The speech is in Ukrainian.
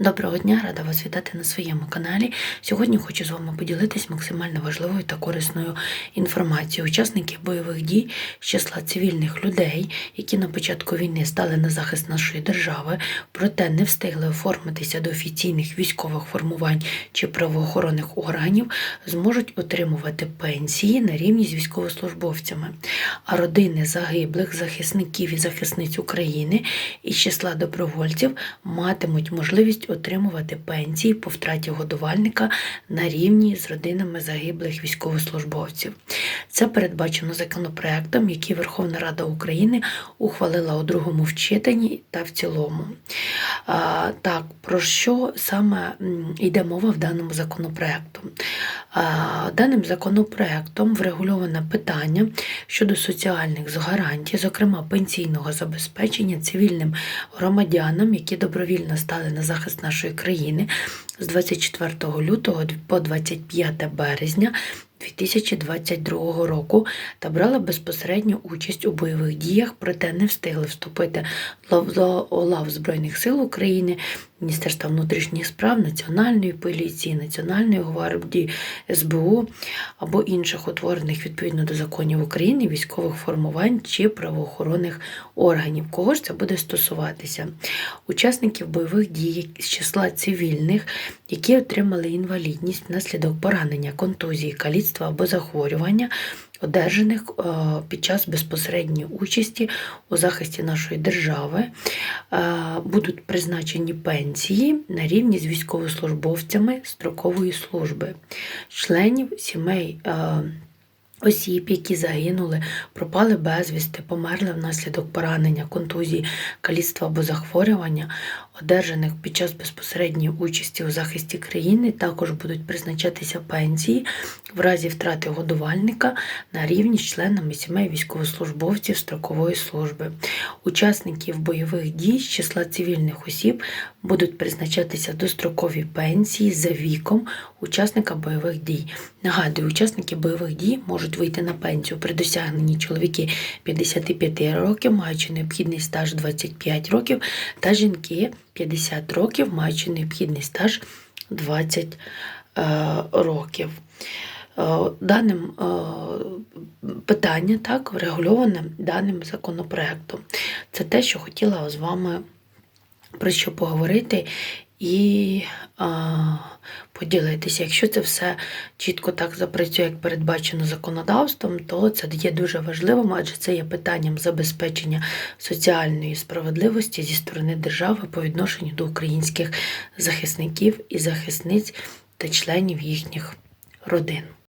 Доброго дня, рада вас вітати на своєму каналі. Сьогодні хочу з вами поділитись максимально важливою та корисною інформацією. Учасники бойових дій з числа цивільних людей, які на початку війни стали на захист нашої держави, проте не встигли оформитися до офіційних військових формувань чи правоохоронних органів, зможуть отримувати пенсії на рівні з військовослужбовцями. А родини загиблих захисників і захисниць України із числа добровольців матимуть можливість отримувати пенсії по втраті годувальника на рівні з родинами загиблих військовослужбовців. Це передбачено законопроектом, який Верховна Рада України ухвалила у другому вчитанні та в цілому. А, Так, про що саме йде мова в даному законопроекту? А, Даним законопроектом врегульоване питання щодо соціальних гарантій, зокрема пенсійного забезпечення цивільним громадянам, які добровільно стали на захист нашої країни з 24 лютого по 25 березня 2022 року та брала безпосередню участь у бойових діях, проте не встигли вступити до лав Збройних сил України, Міністерства внутрішніх справ, Національної поліції, Національної гвардії, СБУ або інших утворених відповідно до законів України військових формувань чи правоохоронних органів. Кого ж це буде стосуватися? Учасників бойових дій з числа цивільних, які отримали інвалідність внаслідок поранення, контузії, каліцтва або захворювання, одержаних е, під час безпосередньої участі у захисті нашої держави, е, будуть призначені пенсії на рівні з військовослужбовцями строкової служби, членів сімей. Осіб, які загинули, пропали безвісти, померли внаслідок поранення, контузії, каліцтва або захворювання, одержаних під час безпосередньої участі у захисті країни, також будуть призначатися пенсії в разі втрати годувальника на рівні з членами сімей військовослужбовців строкової служби. Учасників бойових дій з числа цивільних осіб будуть призначатися дострокові пенсії за віком учасника бойових дій. Нагадую, учасники бойових дій можуть вийти на пенсію при досягненні чоловіки 55 років, маючи необхідний стаж 25 років, та жінки 50 років, маючи необхідний стаж 20 е, років. Е, Даним е, питання так врегульоване даним законопроектом. Це те, що хотіла з вами про що поговорити і а, поділитися. Якщо це все чітко так запрацює, як передбачено законодавством, то це є дуже важливим, адже це є питанням забезпечення соціальної справедливості зі сторони держави по відношенню до українських захисників і захисниць та членів їхніх родин.